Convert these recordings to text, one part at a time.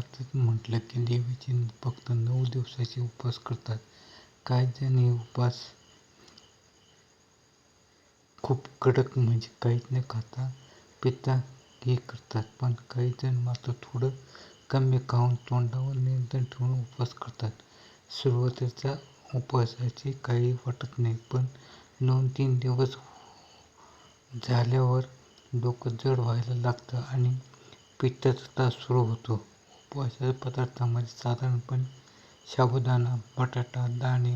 अर्थात म्हटलं की देवीचे भक्त नऊ दिवसाचे उपवास करतात. काही जण हे उपवास खूप कडक म्हणजे काहीच न खाता पिता हे करतात. पण काही जण मात्र थोडं कमी खाऊन तोंडावर नियंत्रण ठेवून उपवास करतात. सुरुवातीचा उपवासाचे काही वाटत नाही. पण दोन-तीन दिवस झाल्यावर डोकं जड व्हायला लागतं आणि पित्ताचा त्रास सुरू होतो. उपवासाच्या पदार्थांमध्ये साधारणपणे साबुदाणा, बटाटा, दाणे,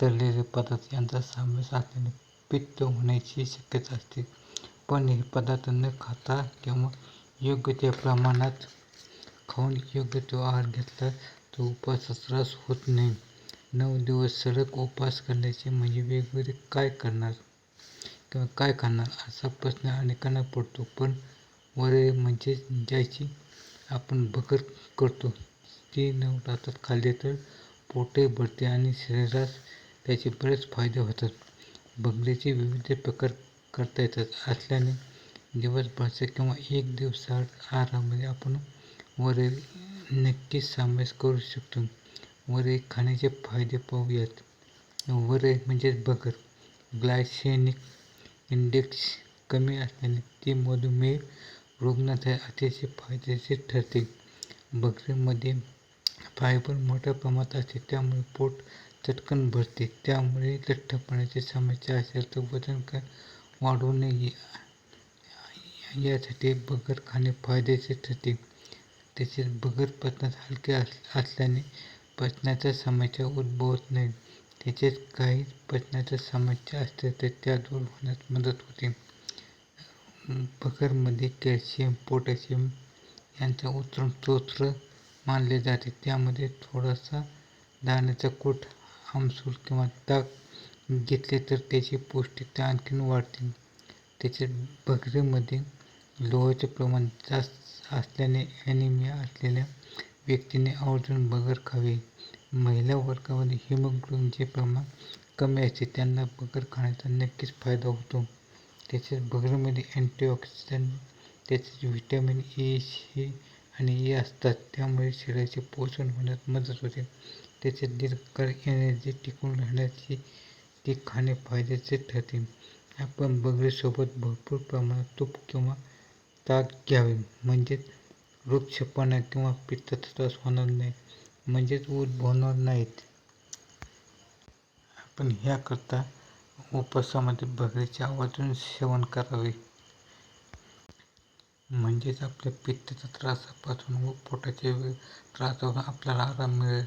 तळलेले पदार्थ यांचा समावेश असल्याने पित्त होण्याची शक्यता असते. पण हे पदार्थ न खाता किंवा योग्य त्या प्रमाणात खाऊन योग्य तो आहार घेतला तर उपवासाचा त्रास होत नाही. नऊ दिवस सलग उपवास करायचे म्हणजे वेगवेगळे काय करणार किंवा काय खाणार असा प्रश्न अनेकांना पडतो. पण वरई म्हणजे ज्याची आपण भकर करतो ती राहतात खाल्ले तर पोटे भरते आणि शरीरास त्याचे बरेच फायदे होतात. भगरीचे विविध प्रकार करता येतात असल्याने दिवसभराच्या किंवा एक दिवसाआड आहारामध्ये आपण वरई नक्कीच समावेश करू शकतो. वरई खाण्याचे फायदे पाहूयात. वरई म्हणजेच बकर ग्लायसेनिक इंडेक्स कमी असल्याने ती मधुमेह रुग्णांसाठी अतिशय फायदेशीर ठरते. बकरीमध्ये फायबर मोठ्या प्रमाणात असते त्यामुळे पोट चटकन भरते. त्यामुळे लठ्ठपणाची समस्या असेल तर वजन वाढू नये यासाठी बगर खाणे फायदेशीर ठरते. तसेच भगर पचनास अस असल्याने पचनाच्या समस्या उद्भवत नाही तसेच काही पचनाच्या समस्या असतील तर त्या दूर होण्यास मदत होते. भगरमध्ये कॅल्शियम, पोटॅशियम यांचा उत्तम स्रोत मानले जाते. त्यामध्ये थोडासा दाण्याचा कूट, आमसूल किंवा ताक घेतले तर त्याची पौष्टिकता आणखी वाढते. तसेच भगरीमध्ये लोहाचे प्रमाण जास्त असल्याने ॲनिमिया असलेल्या व्यक्तीने आवर्जून भगर खावी. महिला वर्गामध्ये हिमोग्लोबिनचे प्रमाण कमी असते त्यांना भगर खाण्याचा नक्कीच फायदा होतो. तसेच भगरीमध्ये अँटिऑक्सिडंट तसेच व्हिटॅमिन ए, सी आणि ए असतात त्यामुळे शरीराचे पोषण होण्यास मदत होते. त्याच्यात दीर्घकाळ एनर्जी टिकून राहण्याची ती खाणे फायद्याचे ठरते. आपण भगरीसोबत भरपूर प्रमाणात तूप किंवा ताक घ्यावे म्हणजेच वृक्षपणा किंवा पित्त त्रास होणार नाही म्हणजेच उद्भवणार नाहीत. आपण ह्याकरता उपवासामध्ये भगरीचे आवर्जून सेवन करावे. म्हणजेच आपल्या पित्ताच्या त्रासापासून व पोटाच्या त्रासापासून आपल्याला आराम मिळेल.